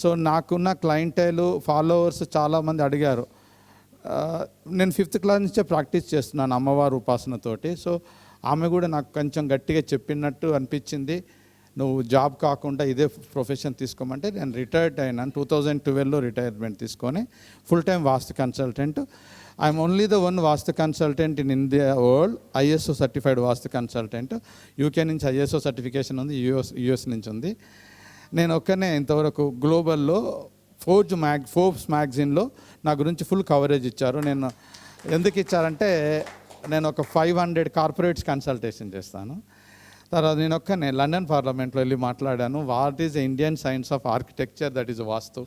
So నాకున్న క్లయింటైలు followers చాలామంది అడిగారు. నేను ఫిఫ్త్ క్లాస్ నుంచే ప్రాక్టీస్ చేస్తున్నాను అమ్మవారు ఉపాసనతోటి. సో ఆమె కూడా నాకు కొంచెం గట్టిగా చెప్పినట్టు అనిపించింది. నువ్వు జాబ్ కాకుండా ఇదే ప్రొఫెషన్ తీసుకోమంటే నేను రిటైర్డ్ అయినాను టూ థౌజండ్ ట్వెల్వ్లో రిటైర్మెంట్ తీసుకొని full time vastu consultant I'm only the one vastu consultant in India world ISO certified vastu consultant UK నుంచి ఐఎస్ఓ సర్టిఫికేషన్ ఉంది యూఎస్ యూఎస్ నుంచి ఉంది. నేను ఒక్కనే ఇంతవరకు గ్లోబల్లో ఫోర్జ్ మ్యాగ్ ఫోర్బ్స్ మ్యాగజైన్లో నా గురించి ఫుల్ కవరేజ్ ఇచ్చారు. నేను ఎందుకు ఇచ్చారంటే నేను ఒక ఫైవ్ హండ్రెడ్ కార్పొరేట్స్ కన్సల్టేషన్ చేస్తాను. తర్వాత నేను ఒక్కనే లండన్ పార్లమెంట్లో వెళ్ళి మాట్లాడాను. What is Indian science of architecture? That is vastu.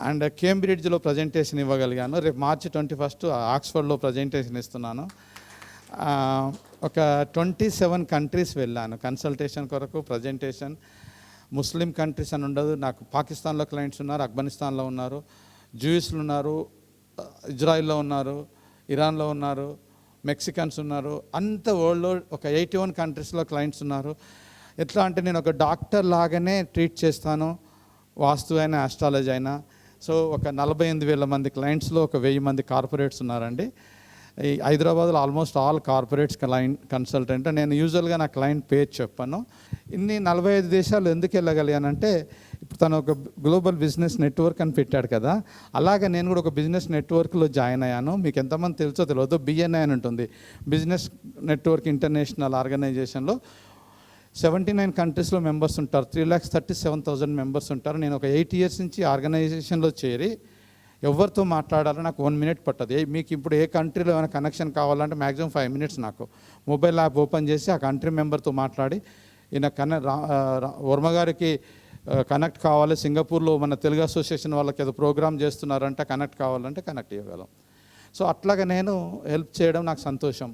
And కేంబ్రిడ్జ్లో presentation ఇవ్వగలిగాను. రేపు మార్చి ట్వంటీ ఫస్ట్ ఆక్స్ఫర్డ్లో ప్రజెంటేషన్ ఇస్తున్నాను. ఒక ట్వంటీ సెవెన్ కంట్రీస్ వెళ్ళాను. కన్సల్టేషన్ కొరకు ప్రజెంటేషన్ ముస్లిం కంట్రీస్ అని ఉండదు. నాకు పాకిస్తాన్లో క్లయింట్స్ ఉన్నారు ఆఫ్ఘనిస్తాన్లో ఉన్నారు జూయిస్లు ఉన్నారు ఇజ్రాయిల్లో ఉన్నారు ఇరాన్లో ఉన్నారు మెక్సికన్స్ ఉన్నారు. అంత వరల్డ్లో ఒక ఎయిటీ వన్ కంట్రీస్లో క్లయింట్స్ ఉన్నారు. ఎట్లా అంటే నేను ఒక డాక్టర్ లాగానే ట్రీట్ చేస్తాను వాస్తు అయినా ఆస్ట్రాలజీ అయినా. సో ఒక నలభై ఎనిమిది వేల మంది క్లయింట్స్లో ఒక వెయ్యి మంది కార్పొరేట్స్ ఉన్నారండి. హైదరాబాద్లో almost all corporates client consultant. నేను యూజువల్గా నా క్లయింట్ పేరు చెప్పాను. ఇన్ని నలభై ఐదు దేశాలు ఎందుకు వెళ్ళగలిగానంటే ఇప్పుడు తను ఒక గ్లోబల్ బిజినెస్ నెట్వర్క్ అని పెట్టాడు కదా. అలాగే నేను కూడా ఒక బిజినెస్ నెట్వర్క్లో జాయిన్ అయ్యాను. మీకు ఎంతమంది తెలుసో తెలియదు. బిఎన్ఐ అని ఉంటుంది. బిజినెస్ నెట్వర్క్ ఇంటర్నేషనల్ ఆర్గనైజేషన్లో సెవెంటీ నైన్ కంట్రీస్లో మెంబర్స్ ఉంటారు. Three lakhs thirty seven thousand members ఉంటారు. నేను ఒక ఎయిట్ ఇయర్స్ నుంచి ఆర్గనైజేషన్లో చేరి ఎవరితో మాట్లాడాలో నాకు వన్ మినిట్ పట్టదు. ఏ మీకు ఇప్పుడు ఏ కంట్రీలో ఏమైనా కనెక్షన్ కావాలంటే మ్యాక్సిమం ఫైవ్ మినిట్స్ నాకు. మొబైల్ యాప్ ఓపెన్ చేసి ఆ కంట్రీ మెంబర్తో మాట్లాడి ఈయన కన వర్మ గారికి కనెక్ట్ కావాలి. సింగపూర్లో మన తెలుగు అసోసియేషన్ వాళ్ళకి ఏదో ప్రోగ్రామ్ చేస్తున్నారంటే కనెక్ట్ కావాలంటే కనెక్ట్ ఇవ్వగలం సో అట్లాగా నేను హెల్ప్ చేయడం నాకు సంతోషం.